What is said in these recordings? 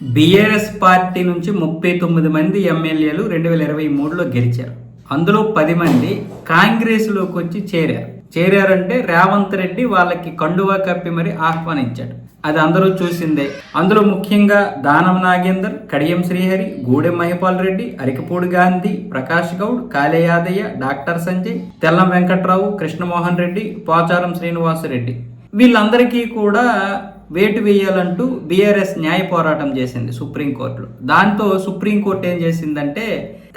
BRS party నుంచి ముప్పై తొమ్మిది మంది ఎమ్మెల్యేలు రెండు వేల ఇరవై మూడులో గెలిచారు. అందులో పది మంది కాంగ్రెస్లోకి వచ్చి చేరారు. చేరారంటే రేవంత్ రెడ్డి వాళ్ళకి కండువా కప్పి మరి ఆహ్వానించాడు. అది అందరూ చూసిందే. అందులో ముఖ్యంగా దానం నాగేందర్ కడియం శ్రీహరి గూడెం మహిపాల్ రెడ్డి అరికపూడి గాంధీ ప్రకాష్ గౌడ్ కాలేయాదయ్య డాక్టర్ సంజయ్ తెల్లం వెంకట్రావు కృష్ణమోహన్ రెడ్డి పోచారం శ్రీనివాసరెడ్డి. వీళ్ళందరికీ కూడా వేటు వేయాలంటూ బీఆర్ఎస్ న్యాయ పోరాటం చేసింది సుప్రీంకోర్టులో దాంతో సుప్రీంకోర్టు ఏం చేసిందంటే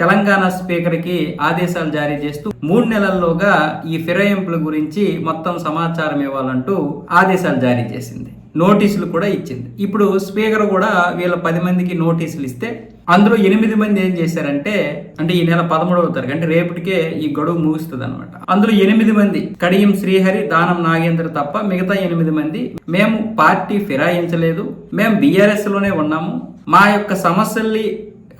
తెలంగాణ స్పీకర్కి ఆదేశాలు జారీ చేస్తూ మూడు నెలల్లోగా ఈ ఫిరాయింపుల గురించి మొత్తం సమాచారం ఇవ్వాలంటూ ఆదేశాలు జారీ చేసింది. నోటీసులు కూడా ఇచ్చింది. ఇప్పుడు స్పీకర్ కూడా వీళ్ళ పది మందికి నోటీసులు ఇస్తే అందులో ఎనిమిది మంది ఏం చేశారంటే అంటే ఈ నెల పదమూడవ తారీఖు అంటే రేపటికే ఈ గడువు ముగుస్తుంది అనమాట అందులో ఎనిమిది మంది కడియం శ్రీహరి దానం నాగేంద్ర తప్ప మిగతా ఎనిమిది మంది మేము పార్టీ ఫిరాయించలేదు. మేము బీఆర్ఎస్లోనే ఉన్నాము. మా యొక్క సమస్యల్ని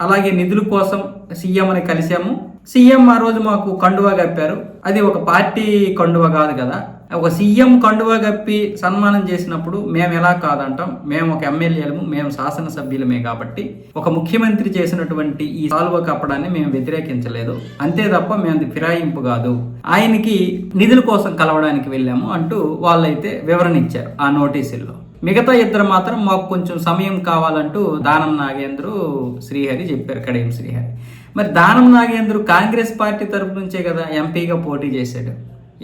అలాగే నిధుల కోసం సీఎం అని కలిసాము సీఎం ఆ రోజు మాకు కండువా కప్పారు. అది ఒక పార్టీ కండువా కాదు కదా. ఒక సీఎం కండువా కప్పి సన్మానం చేసినప్పుడు మేము ఎలా కాదంటాం? మేము ఒక ఎమ్మెల్యేలము మేము శాసనసభ్యులమే కాబట్టి ఒక ముఖ్యమంత్రి చేసినటువంటి ఈ సాల్వ కప్పడాన్ని మేము వ్యతిరేకించలేదు. అంతే తప్ప మేము అది ఫిరాయింపు కాదు. ఆయనకి నిధుల కోసం కలవడానికి వెళ్ళాము అంటూ వాళ్ళైతే వివరణ ఇచ్చారు ఆ నోటీసుల్లో. మిగతా ఇద్దరు మాత్రం మాకు కొంచెం సమయం కావాలంటూ దానం నాగేంద్రు శ్రీహరి చెప్పారు కడియం శ్రీహరి. మరి దానం నాగేంద్రు కాంగ్రెస్ పార్టీ తరపు నుంచే కదా ఎంపీగా పోటీ చేశాడు.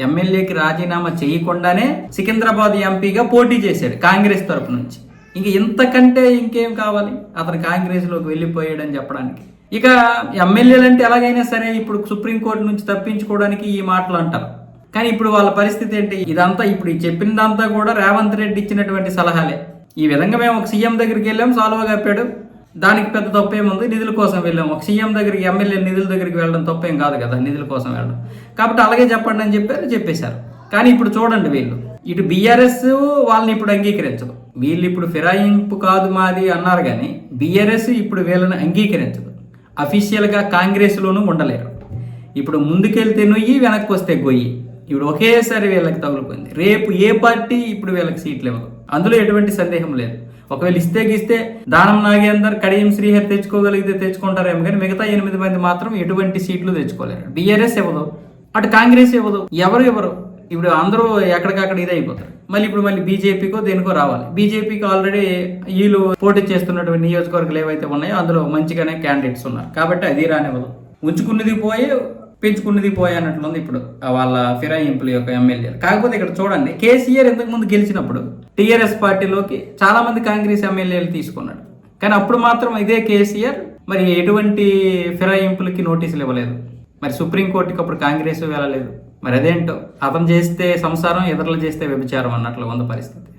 ఎమ్మెల్యేకి రాజీనామా చేయకుండానే సికింద్రాబాద్ ఎంపీగా పోటీ చేశాడు కాంగ్రెస్ తరపు నుంచి. ఇంక ఇంతకంటే ఇంకేం కావాలి? అతను కాంగ్రెస్లోకి వెళ్ళిపోయాడని చెప్పడానికి. ఇక ఎమ్మెల్యేలు అంటే ఎలాగైనా సరే ఇప్పుడు సుప్రీంకోర్టు నుంచి తప్పించుకోవడానికి ఈ మాటలు అంటారు. కానీ ఇప్పుడు వాళ్ళ పరిస్థితి ఏంటి? ఇదంతా ఇప్పుడు చెప్పినదంతా కూడా రేవంత్ రెడ్డి ఇచ్చినటువంటి సలహాలే. ఈ విధంగా మేము ఒక సీఎం దగ్గరికి వెళ్ళాం సాల్వ కప్పాడు దానికి పెద్ద తప్పేముంది? నిధుల కోసం వెళ్ళాం. ఒక సీఎం దగ్గరికి ఎమ్మెల్యే నిధుల దగ్గరికి వెళ్ళడం తప్పేం కాదు కదా నిధుల కోసం వెళ్ళడం. కాబట్టి అలాగే చెప్పండి అని చెప్పారు చెప్పేశారు. కానీ ఇప్పుడు చూడండి వీళ్ళు. ఇటు బీఆర్ఎస్ వాళ్ళని ఇప్పుడు అంగీకరించదు. వీళ్ళు ఇప్పుడు ఫిరాయింపు కాదు మాది అన్నారు కానీ బీఆర్ఎస్ ఇప్పుడు వీళ్ళని అంగీకరించదు. అఫీషియల్గా కాంగ్రెస్లోనూ ఉండలేరు. ఇప్పుడు ముందుకెళ్తే నొయ్యి వెనక్కి వస్తే గొయ్యి. ఇప్పుడు ఒకేసారి వీళ్ళకి తగులుకుంది. రేపు ఏ పార్టీ ఇప్పుడు వీళ్ళకి సీట్లు ఇవ్వదు. అందులో ఎటువంటి సందేహం లేదు. ఒకవేళ ఇస్తే గిస్తే దానం నాగేందర్ కడియం శ్రీహరి తెచ్చుకోగలిగితే తెచ్చుకుంటారేమో కానీ మిగతా ఎనిమిది మంది మాత్రం ఎటువంటి సీట్లు తెచ్చుకోలేరు. బీఆర్ఎస్ ఇవ్వదు. అటు కాంగ్రెస్ ఇవ్వదు. ఎవరు ఇవ్వరు. ఇప్పుడు అందరూ ఎక్కడికక్కడ ఇది అయిపోతారు మళ్ళీ ఇప్పుడు మళ్ళీ బీజేపీకో దేనికో రావాలి. బీజేపీకి ఆల్రెడీ వీళ్ళు పోటీ చేస్తున్నటువంటి నియోజకవర్గాలు ఏవైతే ఉన్నాయో అందులో మంచిగానే క్యాండిడేట్స్ ఉన్నారు. కాబట్టి అది రానివ్వదు. ఉంచుకున్నది పోయి పెంచుకున్నది పోయానట్లుంది ఇప్పుడు వాళ్ళ ఫిరాయింపుల యొక్క ఎమ్మెల్యేలు. కాకపోతే ఇక్కడ చూడండి కేసీఆర్ ఇంతకు ముందు గెలిచినప్పుడు టీఆర్ఎస్ పార్టీలోకి చాలా మంది కాంగ్రెస్ ఎమ్మెల్యేలు తీసుకున్నాడు. కానీ అప్పుడు మాత్రం ఇదే కేసీఆర్ మరి ఎటువంటి ఫిరాయింపులకి నోటీసులు ఇవ్వలేదు. మరి సుప్రీంకోర్టుకి అప్పుడు కాంగ్రెస్ వెళ్ళలేదు. మరి అదేంటో అతను చేస్తే సంసారం ఇతరులు చేస్తే వ్యభిచారం అన్నట్లు ఉంది పరిస్థితి.